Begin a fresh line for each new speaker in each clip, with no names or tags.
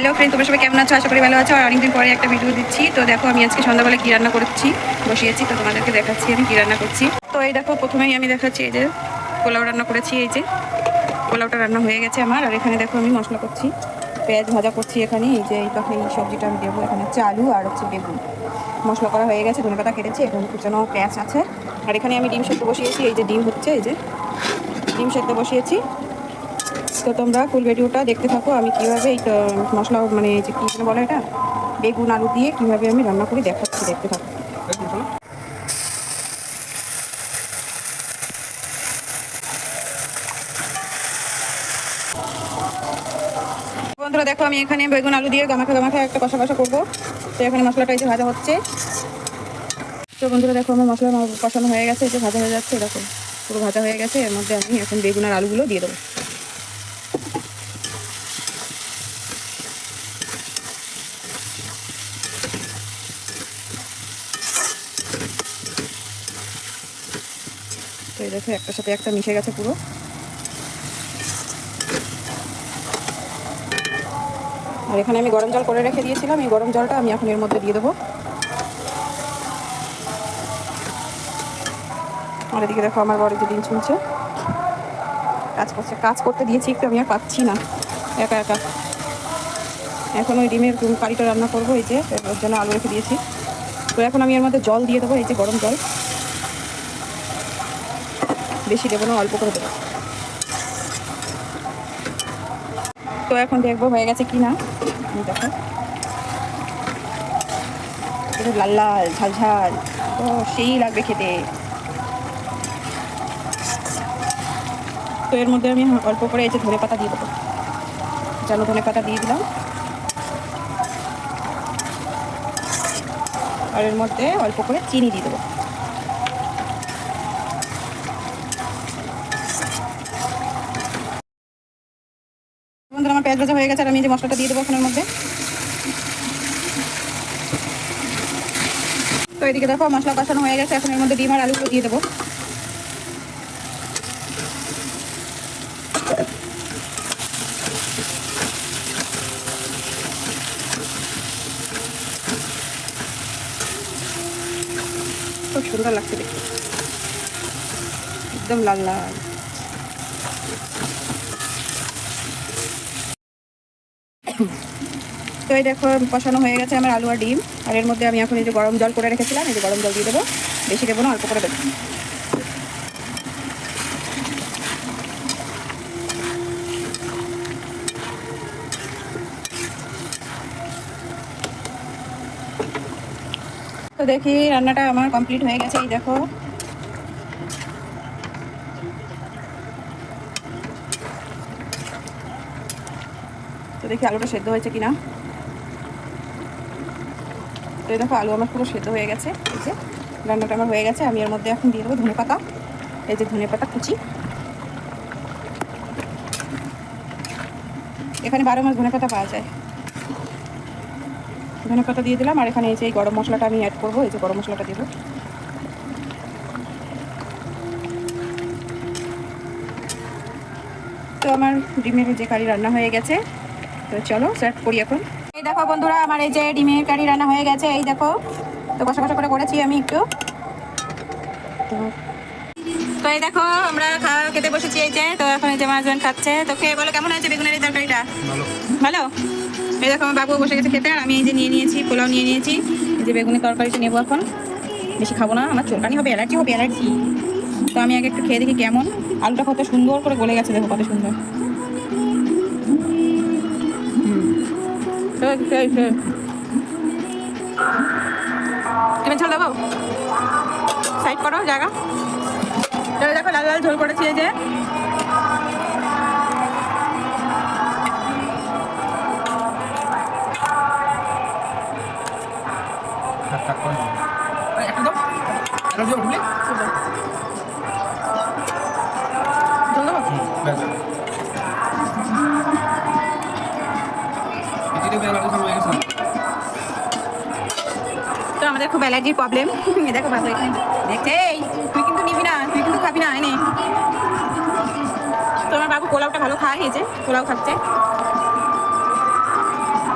Hello friend তোমার সবাই কেমন আছো? আশা করি ভালো আছো। আর অনেকদিন পরে একটা ভিডিও দিচ্ছি। তো দেখো, আমি আজকে সন্ধ্যাবেলা কী রান্না করছি? বসিয়েছি, তো তোমাদেরকে দেখাচ্ছি আমি কী রান্না করছি। তো এই দেখো, প্রথমেই আমি দেখাচ্ছি এই যে পোলাও রান্না করেছি। এই যে পোলাওটা রান্না হয়ে গেছে আমার। আর এখানে দেখো, আমি মশলা করছি। পেঁয়াজ ভাজা করছি এখানে। এই যে এই পাখে এই সবজিটা আমি দেবো। এখানে হচ্ছে আলু আর হচ্ছে বেগুন। মশলা করা হয়ে গেছে, ধনেপাতা কেটেছি, এখানে কুচানো পেঁয়াজ আছে। আর এখানে আমি ডিম সেদ্ধ বসিয়েছি। এই যে ডিম হচ্ছে, এই যে ডিম সেদ্ধ বসিয়েছি। তো তোমরা ফুল ভিডিওটা দেখতে থাকো। আমি কীভাবে এই মশলা মানে যে কী বলে এটা? বেগুন, আলু দিয়ে কীভাবে আমি রান্না করি দেখাচ্ছি, দেখতে থাকো। দেখো, আমি এখানে বেগুন, আলু দিয়ে গামাখা গামাখা একটা কষা কষা করব। তো এখানে মশলাটা এই যে ভাজা হচ্ছে। তো বন্ধুরা, দেখো, আমার মশলা কষানো হয়ে গেছে, এই যে ভাজা হয়ে যাচ্ছে, দেখো, পুরো ভাজা হয়ে গেছে। এর মধ্যে আমি এখন বেগুন আর আলুগুলো দিয়ে দেবো। তো এই দেখো একটার সাথে একটা মিশে গেছে পুরো। আর এখানে আমি গরম জল করে রেখে দিয়েছিলাম, এই গরম জলটা আমি এখন এর মধ্যে দিয়ে দেবো। আর এদিকে দেখো, আমার বড় দিন শুনছে কাজ করছে, কাজ করতে দিয়েছি একটু, আমি আর পাচ্ছি না। একা একা। এখন ওই ডিমের কারিটা রান্না করব, এই যে ওর জন্য আলু রেখে দিয়েছি। তো এখন আমি এর মধ্যে জল দিয়ে দেবো, এই যে গরম জল। বেশি দেবো না, অল্প করে দেবো। তো এখন দেখব হয়ে গেছে কি না। দেখো। লাল লাল, ঝাল ঝাল। সেই লাগবে খেতে। তো এর মধ্যে আমি অল্প করে যে ধনে পাতা দিয়ে দেবো। জানো ধনে পাতা দিয়ে দিলাম। আর এর মধ্যে অল্প করে চিনি দিয়ে দেবো। পেঁয়াজ ভাজা হয়ে গেছে আর আমি যে মশলাটা দিয়ে দেবো ওখানের মধ্যে। তো এদিকে দেখো, মশলা কষানো হয়ে গেছে। এখন এর মধ্যে ডিম আর আলুগুলো দিয়ে দেবো। খুব সুন্দর লাগছে দেখতে। একদম লাল লাল। তো এই দেখো, কষানো হয়ে গেছে আমার আলু আর ডিম। আর এর মধ্যে আমি এখন এই যে গরম জল করে রেখেছিলাম, এই যে গরম জল দিয়ে দেবো। বেশি দেবো না, অল্প করে দেবো। তো দেখি, রান্নাটা আমার কমপ্লিট হয়ে গেছে, এই দেখো। দেখি আলুটা সেদ্ধ হয়েছে কিনা। তো দেখো, আলু আমার পুরো সেদ্ধ হয়ে গেছে। এই যে, রান্নাটা আমার হয়ে গেছে। আমি এর মধ্যে এখন দিয়ে দেবো ধনে পাতা। এই যে ধনে পাতা কুচি। এখানে বারো মাস ধনে পাতা পাওয়া যায়। ধনে পাতা দিয়ে দিলাম, আর এখানে এই যে এই গরম মশলাটা আমি অ্যাড করব। এই যে গরম মশলাটা দেবো। তো আমার ডিমের যে কারি রান্না হয়ে গেছে। তো চলো সার্ভ করি এখন। এই দেখো বন্ধুরা আমার এই যে ডিমের কারি রান্না হয়ে গেছে এই দেখো। তো কষা কষা করে করেছি আমি একটু। তো তো এই দেখো আমরা খাওয়া খেতে বসেছি এই যে তো এখন এই যে আমার হাজব্যান্ড খাচ্ছে। তো খেয়ে বলো কেমন হয়েছে বেগুনের তরকারিটা? ভালো। এই দেখো আমার বাবু বসে গেছে খেতে আর আমি এই যে নিয়ে নিয়েছি পোলাও নিয়ে নিয়েছি। এই যে বেগুনের তরকারিটা নেব এখন। বেশি খাব না আমার চুলকানি হবে অ্যালার্জি হবে অ্যালার্জি। তো আমি আগে একটু খেয়ে দেখি কেমন। আলুটা কত সুন্দর করে গলে গেছে দেখো কত সুন্দর। তো খেয়ে খেয়ে তুমি ঝাল দেবো সাইড করো জায়গা তো এই দেখো লাল লাল ঝোল করেছি যে
অ্যালার্জি উঠলে
তো আমাদের খুব অ্যালার্জির প্রবলেম দেখো বাবু এখানে। এই, তুই কিন্তু নিবি না, তুই কিন্তু খাবি না এনে তো আমার বাবু পোলাওটা ভালো খায়, এই যে, পোলাও খাচ্ছে।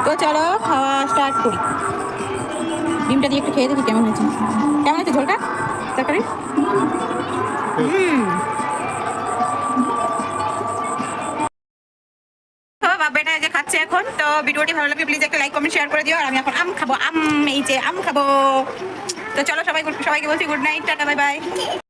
তো চলো, খাওয়া স্টার্ট করি। ডিমটা দিয়ে একটু খেয়ে দেখি কেমন হয়েছে। কেমন হয়েছে ঝোলটা? তরকারি? তো যে খাচ্ছে এখন, তো ভিডিওটি ভালো লাগলে প্লিজ একটা লাইক কমেন্ট শেয়ার করে দিও। আর আমি এখন আম খাব, আম, এই যে আম খাব। তো চলো সবাই, সবাইকে বলছি good night tata bye bye